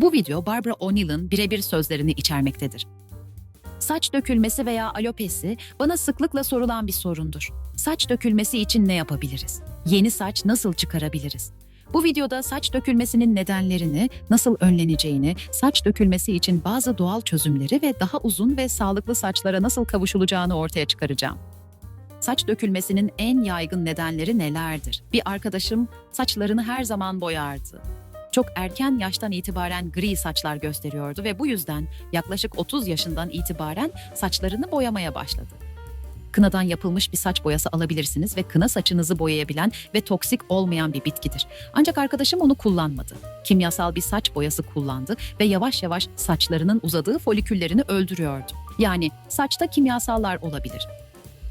Bu video Barbara O'Neill'ın birebir sözlerini içermektedir. Saç dökülmesi veya alopesi bana sıklıkla sorulan bir sorundur. Saç dökülmesi için ne yapabiliriz? Yeni saç nasıl çıkarabiliriz? Bu videoda saç dökülmesinin nedenlerini, nasıl önleneceğini, saç dökülmesi için bazı doğal çözümleri ve daha uzun ve sağlıklı saçlara nasıl kavuşulacağını ortaya çıkaracağım. Saç dökülmesinin en yaygın nedenleri nelerdir? Bir arkadaşım saçlarını her zaman boyardı. Çok erken yaştan itibaren gri saçlar gösteriyordu ve bu yüzden yaklaşık 30 yaşından itibaren saçlarını boyamaya başladı. Kınadan yapılmış bir saç boyası alabilirsiniz ve kına saçınızı boyayabilen ve toksik olmayan bir bitkidir. Ancak arkadaşım onu kullanmadı. Kimyasal bir saç boyası kullandı ve yavaş yavaş saçlarının uzadığı foliküllerini öldürüyordu. Yani saçta kimyasallar olabilir.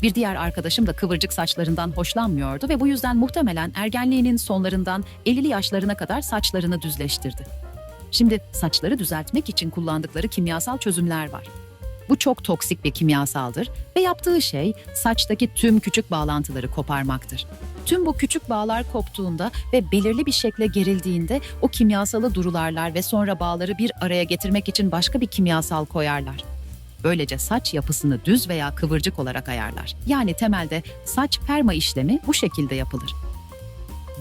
Bir diğer arkadaşım da kıvırcık saçlarından hoşlanmıyordu ve bu yüzden muhtemelen ergenliğinin sonlarından 50'li yaşlarına kadar saçlarını düzleştirdi. Şimdi saçları düzeltmek için kullandıkları kimyasal çözümler var. Bu çok toksik bir kimyasaldır ve yaptığı şey saçtaki tüm küçük bağlantıları koparmaktır. Tüm bu küçük bağlar koptuğunda ve belirli bir şekle gerildiğinde o kimyasalı durularlar ve sonra bağları bir araya getirmek için başka bir kimyasal koyarlar. Böylece saç yapısını düz veya kıvırcık olarak ayarlar. Yani temelde saç perma işlemi bu şekilde yapılır.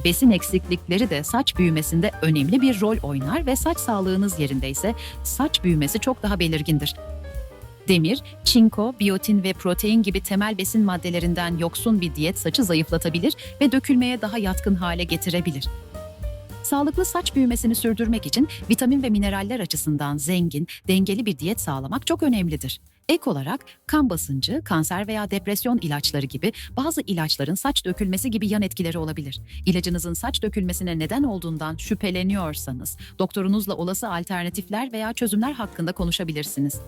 Besin eksiklikleri de saç büyümesinde önemli bir rol oynar ve saç sağlığınız yerindeyse saç büyümesi çok daha belirgindir. Demir, çinko, biyotin ve protein gibi temel besin maddelerinden yoksun bir diyet saçı zayıflatabilir ve dökülmeye daha yatkın hale getirebilir. Sağlıklı saç büyümesini sürdürmek için vitamin ve mineraller açısından zengin, dengeli bir diyet sağlamak çok önemlidir. Ek olarak kan basıncı, kanser veya depresyon ilaçları gibi bazı ilaçların saç dökülmesi gibi yan etkileri olabilir. İlacınızın saç dökülmesine neden olduğundan şüpheleniyorsanız, doktorunuzla olası alternatifler veya çözümler hakkında konuşabilirsiniz.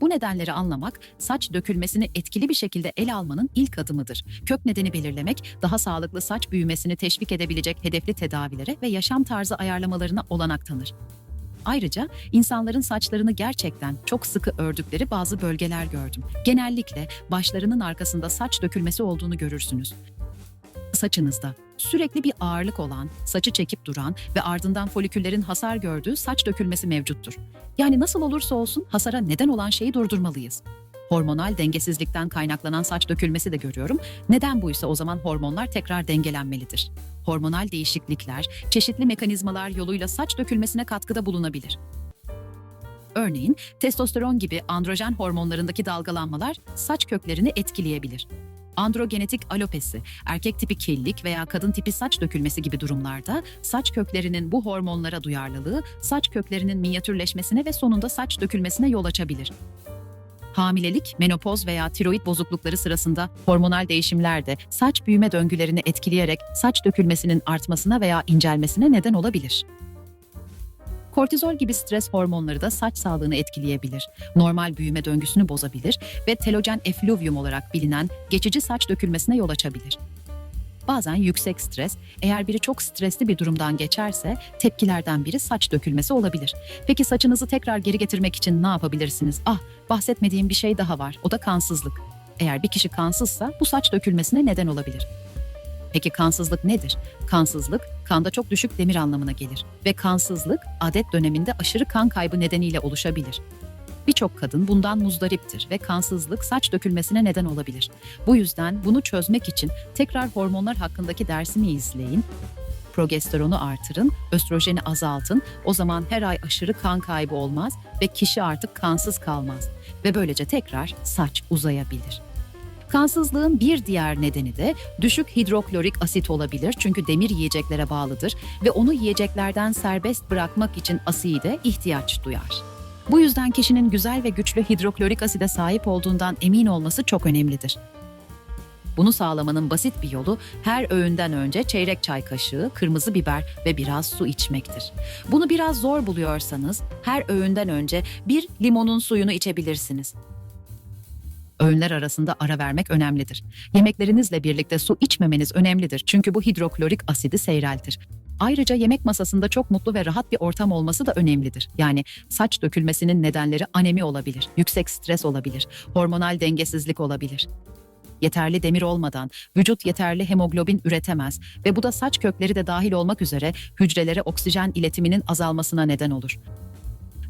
Bu nedenleri anlamak, saç dökülmesini etkili bir şekilde ele almanın ilk adımıdır. Kök nedeni belirlemek, daha sağlıklı saç büyümesini teşvik edebilecek hedefli tedavilere ve yaşam tarzı ayarlamalarına olanak tanır. Ayrıca insanların saçlarını gerçekten çok sıkı ördükleri bazı bölgeler gördüm. Genellikle başlarının arkasında saç dökülmesi olduğunu görürsünüz. Saçınızda sürekli bir ağırlık olan, saçı çekip duran ve ardından foliküllerin hasar gördüğü saç dökülmesi mevcuttur. Yani nasıl olursa olsun hasara neden olan şeyi durdurmalıyız. Hormonal dengesizlikten kaynaklanan saç dökülmesi de görüyorum. Neden buysa o zaman hormonlar tekrar dengelenmelidir. Hormonal değişiklikler, çeşitli mekanizmalar yoluyla saç dökülmesine katkıda bulunabilir. Örneğin testosteron gibi androjen hormonlarındaki dalgalanmalar saç köklerini etkileyebilir. Androgenetik alopesi, erkek tipi kellik veya kadın tipi saç dökülmesi gibi durumlarda saç köklerinin bu hormonlara duyarlılığı saç köklerinin minyatürleşmesine ve sonunda saç dökülmesine yol açabilir. Hamilelik, menopoz veya tiroid bozuklukları sırasında hormonal değişimler de saç büyüme döngülerini etkileyerek saç dökülmesinin artmasına veya incelmesine neden olabilir. Kortizol gibi stres hormonları da saç sağlığını etkileyebilir. Normal büyüme döngüsünü bozabilir ve telojen effluvium olarak bilinen geçici saç dökülmesine yol açabilir. Bazen yüksek stres, eğer biri çok stresli bir durumdan geçerse tepkilerden biri saç dökülmesi olabilir. Peki saçınızı tekrar geri getirmek için ne yapabilirsiniz? Ah, bahsetmediğim bir şey daha var. O da kansızlık. Eğer bir kişi kansızsa bu saç dökülmesine neden olabilir. Peki kansızlık nedir? Kansızlık, kanda çok düşük demir anlamına gelir ve kansızlık adet döneminde aşırı kan kaybı nedeniyle oluşabilir. Birçok kadın bundan muzdariptir ve kansızlık saç dökülmesine neden olabilir. Bu yüzden bunu çözmek için tekrar hormonlar hakkındaki dersimi izleyin, progesteronu artırın, östrojeni azaltın. O zaman her ay aşırı kan kaybı olmaz ve kişi artık kansız kalmaz ve böylece tekrar saç uzayabilir. Kansızlığın bir diğer nedeni de düşük hidroklorik asit olabilir çünkü demir yiyeceklere bağlıdır ve onu yiyeceklerden serbest bırakmak için aside ihtiyaç duyar. Bu yüzden kişinin güzel ve güçlü hidroklorik aside sahip olduğundan emin olması çok önemlidir. Bunu sağlamanın basit bir yolu her öğünden önce çeyrek çay kaşığı kırmızı biber ve biraz su içmektir. Bunu biraz zor buluyorsanız her öğünden önce bir limonun suyunu içebilirsiniz. Öğünler arasında ara vermek önemlidir. Yemeklerinizle birlikte su içmemeniz önemlidir çünkü bu hidroklorik asidi seyreltir. Ayrıca yemek masasında çok mutlu ve rahat bir ortam olması da önemlidir. Yani saç dökülmesinin nedenleri anemi olabilir, yüksek stres olabilir, hormonal dengesizlik olabilir. Yeterli demir olmadan vücut yeterli hemoglobin üretemez ve bu da saç kökleri de dahil olmak üzere hücrelere oksijen iletiminin azalmasına neden olur.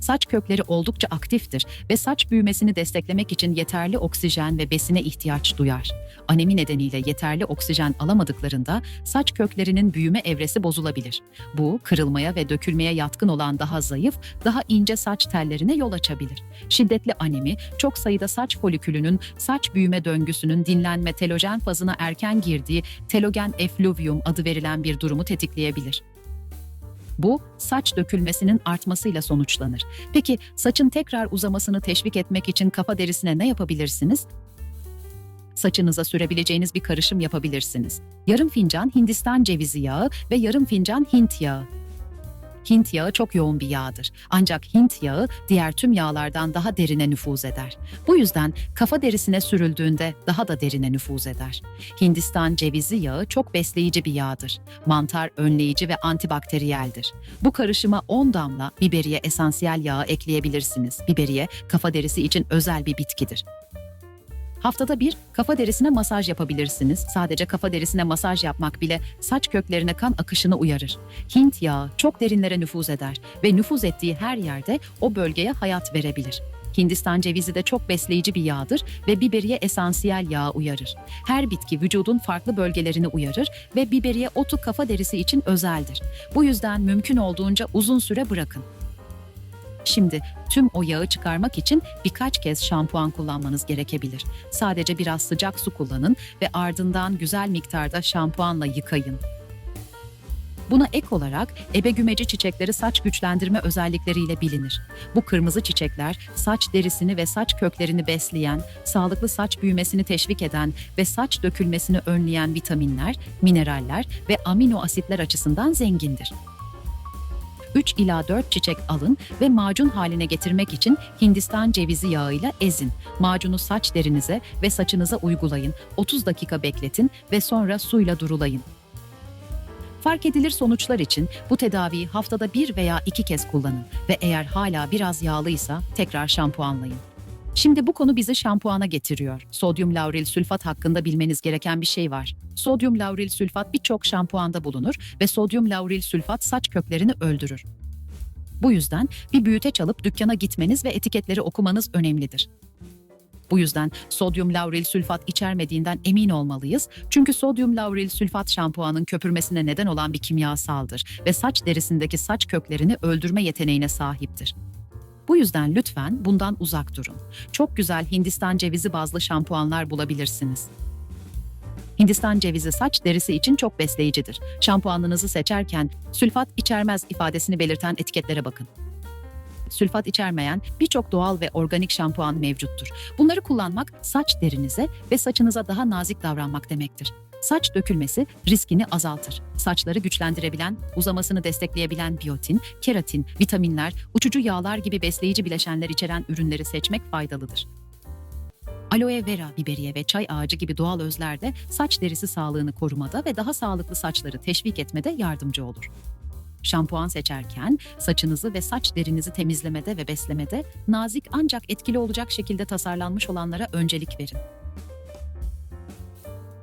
Saç kökleri oldukça aktiftir ve saç büyümesini desteklemek için yeterli oksijen ve besine ihtiyaç duyar. Anemi nedeniyle yeterli oksijen alamadıklarında saç köklerinin büyüme evresi bozulabilir. Bu, kırılmaya ve dökülmeye yatkın olan daha zayıf, daha ince saç tellerine yol açabilir. Şiddetli anemi, çok sayıda saç folikülünün saç büyüme döngüsünün dinlenme telojen fazına erken girdiği telogen effluvium adı verilen bir durumu tetikleyebilir. Bu, saç dökülmesinin artmasıyla sonuçlanır. Peki saçın tekrar uzamasını teşvik etmek için kafa derisine ne yapabilirsiniz? Saçınıza sürebileceğiniz bir karışım yapabilirsiniz. Yarım fincan Hindistan cevizi yağı ve yarım fincan Hint yağı. Hint yağı çok yoğun bir yağdır. Ancak Hint yağı diğer tüm yağlardan daha derine nüfuz eder. Bu yüzden kafa derisine sürüldüğünde daha da derine nüfuz eder. Hindistan cevizi yağı çok besleyici bir yağdır. Mantar önleyici ve antibakteriyeldir. Bu karışıma 10 damla biberiye esansiyel yağı ekleyebilirsiniz. Biberiye kafa derisi için özel bir bitkidir. Haftada bir kafa derisine masaj yapabilirsiniz. Sadece kafa derisine masaj yapmak bile saç köklerine kan akışını uyarır. Hint yağı çok derinlere nüfuz eder ve nüfuz ettiği her yerde o bölgeye hayat verebilir. Hindistan cevizi de çok besleyici bir yağdır ve biberiye esansiyel yağı uyarır. Her bitki vücudun farklı bölgelerini uyarır ve biberiye otu kafa derisi için özeldir. Bu yüzden mümkün olduğunca uzun süre bırakın. Şimdi tüm o yağı çıkarmak için birkaç kez şampuan kullanmanız gerekebilir. Sadece biraz sıcak su kullanın ve ardından güzel miktarda şampuanla yıkayın. Buna ek olarak ebegümeci çiçekleri saç güçlendirme özellikleriyle bilinir. Bu kırmızı çiçekler saç derisini ve saç köklerini besleyen, sağlıklı saç büyümesini teşvik eden ve saç dökülmesini önleyen vitaminler, mineraller ve amino asitler açısından zengindir. 3 ila 4 çiçek alın ve macun haline getirmek için Hindistan cevizi yağıyla ezin. Macunu saç derinize ve saçınıza uygulayın. 30 dakika bekletin ve sonra suyla durulayın. Fark edilir sonuçlar için bu tedaviyi haftada bir veya iki kez kullanın ve eğer hala biraz yağlıysa tekrar şampuanlayın. Şimdi bu konu bizi şampuana getiriyor. Sodyum lauril sülfat hakkında bilmeniz gereken bir şey var. Sodyum lauril sülfat birçok şampuanda bulunur ve sodyum lauril sülfat saç köklerini öldürür. Bu yüzden bir büyüteç alıp dükkana gitmeniz ve etiketleri okumanız önemlidir. Bu yüzden sodyum lauril sülfat içermediğinden emin olmalıyız. Çünkü sodyum lauril sülfat şampuanın köpürmesine neden olan bir kimyasaldır ve saç derisindeki saç köklerini öldürme yeteneğine sahiptir. Bu yüzden lütfen bundan uzak durun. Çok güzel Hindistan cevizi bazlı şampuanlar bulabilirsiniz. Hindistan cevizi saç derisi için çok besleyicidir. Şampuanınızı seçerken sülfat içermez ifadesini belirten etiketlere bakın. Sülfat içermeyen birçok doğal ve organik şampuan mevcuttur. Bunları kullanmak saç derinize ve saçınıza daha nazik davranmak demektir. Saç dökülmesi riskini azaltır. Saçları güçlendirebilen, uzamasını destekleyebilen biyotin, keratin, vitaminler, uçucu yağlar gibi besleyici bileşenler içeren ürünleri seçmek faydalıdır. Aloe vera, biberiye ve çay ağacı gibi doğal özler de saç derisi sağlığını korumada ve daha sağlıklı saçları teşvik etmede yardımcı olur. Şampuan seçerken saçınızı ve saç derinizi temizlemede ve beslemede nazik ancak etkili olacak şekilde tasarlanmış olanlara öncelik verin.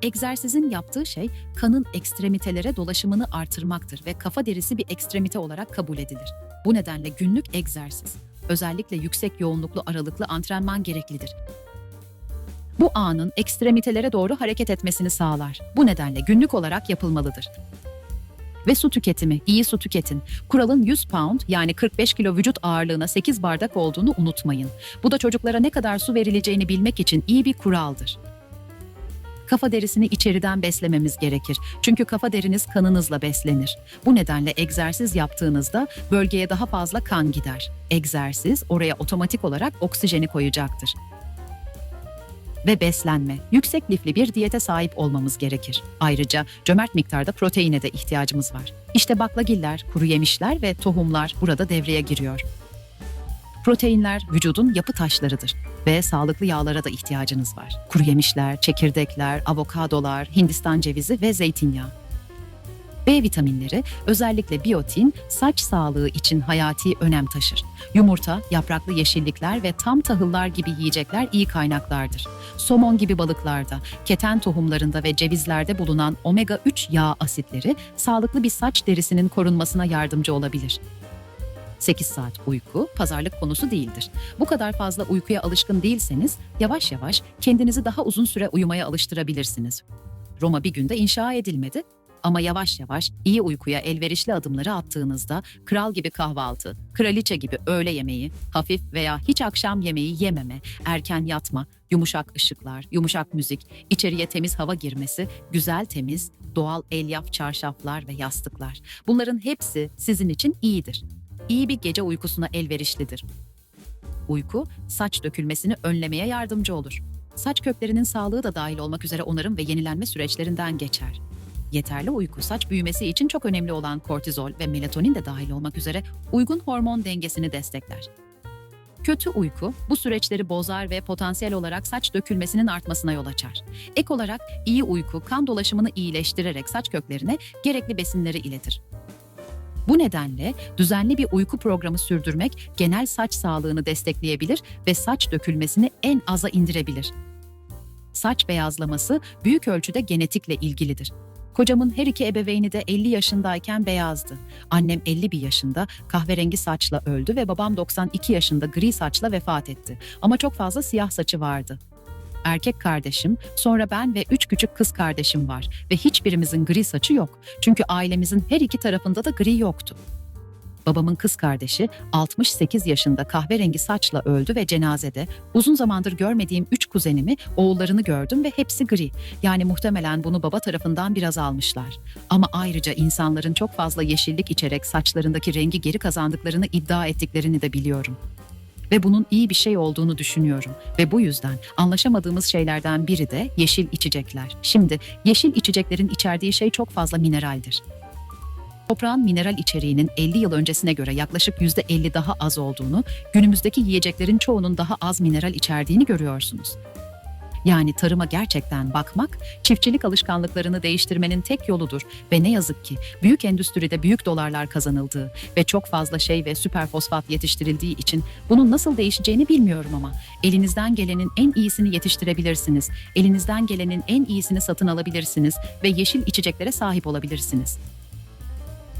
Egzersizin yaptığı şey kanın ekstremitelere dolaşımını artırmaktır ve kafa derisi bir ekstremite olarak kabul edilir. Bu nedenle günlük egzersiz, özellikle yüksek yoğunluklu aralıklı antrenman gereklidir. Bu anın ekstremitelere doğru hareket etmesini sağlar. Bu nedenle günlük olarak yapılmalıdır. Ve su tüketimi, iyi su tüketin. Kuralın 100 pound yani 45 kilo vücut ağırlığına 8 bardak olduğunu unutmayın. Bu da çocuklara ne kadar su verileceğini bilmek için iyi bir kuraldır. Kafa derisini içeriden beslememiz gerekir. Çünkü kafa deriniz kanınızla beslenir. Bu nedenle egzersiz yaptığınızda bölgeye daha fazla kan gider. Egzersiz oraya otomatik olarak oksijeni koyacaktır ve beslenme, yüksek lifli bir diyete sahip olmamız gerekir. Ayrıca cömert miktarda proteine de ihtiyacımız var. İşte baklagiller, kuru yemişler ve tohumlar burada devreye giriyor. Proteinler vücudun yapı taşlarıdır ve sağlıklı yağlara da ihtiyacınız var. Kuru yemişler, çekirdekler, avokadolar, Hindistan cevizi ve zeytinyağı. B vitaminleri, özellikle biyotin, saç sağlığı için hayati önem taşır. Yumurta, yapraklı yeşillikler ve tam tahıllar gibi yiyecekler iyi kaynaklardır. Somon gibi balıklarda, keten tohumlarında ve cevizlerde bulunan omega-3 yağ asitleri sağlıklı bir saç derisinin korunmasına yardımcı olabilir. 8 saat uyku pazarlık konusu değildir. Bu kadar fazla uykuya alışkın değilseniz yavaş yavaş kendinizi daha uzun süre uyumaya alıştırabilirsiniz. Roma bir günde inşa edilmedi ama yavaş yavaş iyi uykuya elverişli adımları attığınızda kral gibi kahvaltı, kraliçe gibi öğle yemeği, hafif veya hiç akşam yemeği yememe, erken yatma, yumuşak ışıklar, yumuşak müzik, içeriye temiz hava girmesi, güzel temiz, doğal elyaf çarşaflar ve yastıklar. Bunların hepsi sizin için iyidir. İyi bir gece uykusuna elverişlidir. Uyku, saç dökülmesini önlemeye yardımcı olur. Saç köklerinin sağlığı da dahil olmak üzere onarım ve yenilenme süreçlerinden geçer. Yeterli uyku saç büyümesi için çok önemli olan kortizol ve melatonin de dahil olmak üzere uygun hormon dengesini destekler. Kötü uyku bu süreçleri bozar ve potansiyel olarak saç dökülmesinin artmasına yol açar. Ek olarak iyi uyku kan dolaşımını iyileştirerek saç köklerine gerekli besinleri iletir. Bu nedenle düzenli bir uyku programı sürdürmek genel saç sağlığını destekleyebilir ve saç dökülmesini en aza indirebilir. Saç beyazlaması büyük ölçüde genetikle ilgilidir. Kocamın her iki ebeveyni de 50 yaşındayken beyazdı. Annem 51 yaşında kahverengi saçla öldü ve babam 92 yaşında gri saçla vefat etti. Ama çok fazla siyah saçı vardı. Erkek kardeşim, sonra ben ve üç küçük kız kardeşim var ve hiçbirimizin gri saçı yok. Çünkü ailemizin her iki tarafında da gri yoktu. Babamın kız kardeşi 68 yaşında kahverengi saçla öldü ve cenazede uzun zamandır görmediğim üç kuzenimi, oğullarını gördüm ve hepsi gri. Yani muhtemelen bunu baba tarafından biraz almışlar. Ama ayrıca insanların çok fazla yeşillik içerek saçlarındaki rengi geri kazandıklarını iddia ettiklerini de biliyorum. Ve bunun iyi bir şey olduğunu düşünüyorum. Ve bu yüzden anlaşamadığımız şeylerden biri de yeşil içecekler. Şimdi yeşil içeceklerin içerdiği şey çok fazla mineraldir. Toprağın mineral içeriğinin 50 yıl öncesine göre yaklaşık %50 daha az olduğunu, günümüzdeki yiyeceklerin çoğunun daha az mineral içerdiğini görüyorsunuz. Yani tarıma gerçekten bakmak, çiftçilik alışkanlıklarını değiştirmenin tek yoludur ve ne yazık ki büyük endüstride büyük dolarlar kazanıldığı ve çok fazla şey ve süper fosfat yetiştirildiği için bunun nasıl değişeceğini bilmiyorum ama elinizden gelenin en iyisini yetiştirebilirsiniz. Elinizden gelenin en iyisini satın alabilirsiniz ve yeşil içeceklere sahip olabilirsiniz.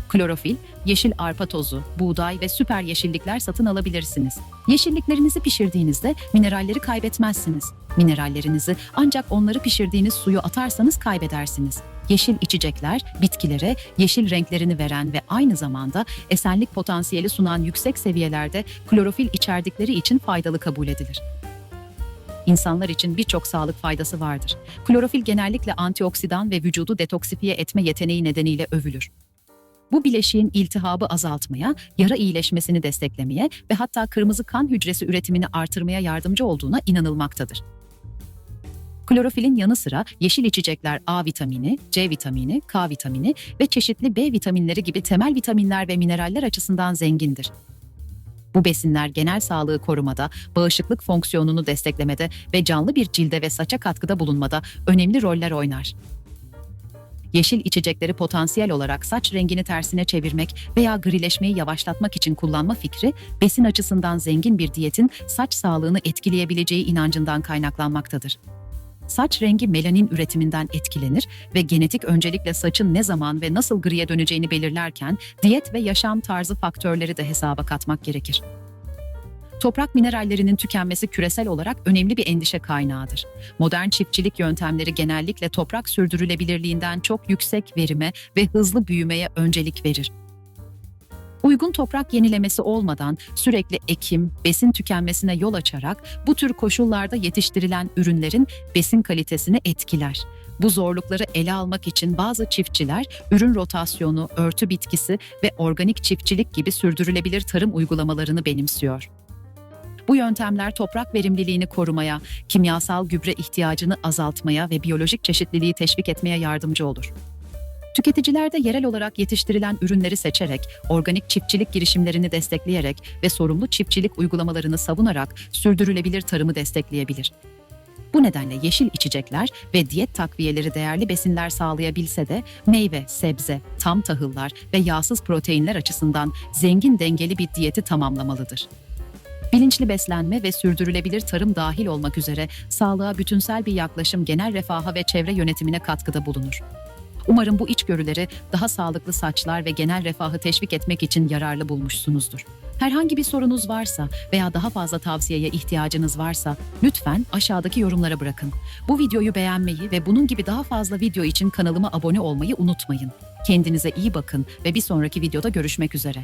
Klorofil, yeşil arpa tozu, buğday ve süper yeşillikler satın alabilirsiniz. Yeşilliklerinizi pişirdiğinizde mineralleri kaybetmezsiniz. Minerallerinizi ancak onları pişirdiğiniz suyu atarsanız kaybedersiniz. Yeşil içecekler, bitkilere yeşil renklerini veren ve aynı zamanda esenlik potansiyeli sunan yüksek seviyelerde klorofil içerdikleri için faydalı kabul edilir. İnsanlar için birçok sağlık faydası vardır. Klorofil genellikle antioksidan ve vücudu detoksifiye etme yeteneği nedeniyle övülür. Bu bileşiğin iltihabı azaltmaya, yara iyileşmesini desteklemeye ve hatta kırmızı kan hücresi üretimini artırmaya yardımcı olduğuna inanılmaktadır. Klorofilin yanı sıra yeşil içecekler A vitamini, C vitamini, K vitamini ve çeşitli B vitaminleri gibi temel vitaminler ve mineraller açısından zengindir. Bu besinler genel sağlığı korumada, bağışıklık fonksiyonunu desteklemede ve canlı bir cilde ve saça katkıda bulunmada önemli roller oynar yeşil içecekleri potansiyel olarak saç rengini tersine çevirmek veya grileşmeyi yavaşlatmak için kullanma fikri, besin açısından zengin bir diyetin saç sağlığını etkileyebileceği inancından kaynaklanmaktadır. Saç rengi melanin üretiminden etkilenir ve genetik öncelikle saçın ne zaman ve nasıl griye döneceğini belirlerken diyet ve yaşam tarzı faktörleri de hesaba katmak gerekir. Toprak minerallerinin tükenmesi küresel olarak önemli bir endişe kaynağıdır. Modern çiftçilik yöntemleri genellikle toprak sürdürülebilirliğinden çok yüksek verime ve hızlı büyümeye öncelik verir. Uygun toprak yenilemesi olmadan sürekli ekim, besin tükenmesine yol açarak bu tür koşullarda yetiştirilen ürünlerin besin kalitesini etkiler. Bu zorlukları ele almak için bazı çiftçiler ürün rotasyonu, örtü bitkisi ve organik çiftçilik gibi sürdürülebilir tarım uygulamalarını benimsiyor. Bu yöntemler toprak verimliliğini korumaya, kimyasal gübre ihtiyacını azaltmaya ve biyolojik çeşitliliği teşvik etmeye yardımcı olur. Tüketiciler de yerel olarak yetiştirilen ürünleri seçerek, organik çiftçilik girişimlerini destekleyerek ve sorumlu çiftçilik uygulamalarını savunarak sürdürülebilir tarımı destekleyebilir. Bu nedenle yeşil içecekler ve diyet takviyeleri değerli besinler sağlayabilse de meyve, sebze, tam tahıllar ve yağsız proteinler açısından zengin dengeli bir diyeti tamamlamalıdır. Bilinçli beslenme ve sürdürülebilir tarım dahil olmak üzere sağlığa bütünsel bir yaklaşım genel refaha ve çevre yönetimine katkıda bulunur. Umarım bu içgörüleri daha sağlıklı saçlar ve genel refahı teşvik etmek için yararlı bulmuşsunuzdur. Herhangi bir sorunuz varsa veya daha fazla tavsiyeye ihtiyacınız varsa lütfen aşağıdaki yorumlara bırakın. Bu videoyu beğenmeyi ve bunun gibi daha fazla video için kanalıma abone olmayı unutmayın. Kendinize iyi bakın ve bir sonraki videoda görüşmek üzere.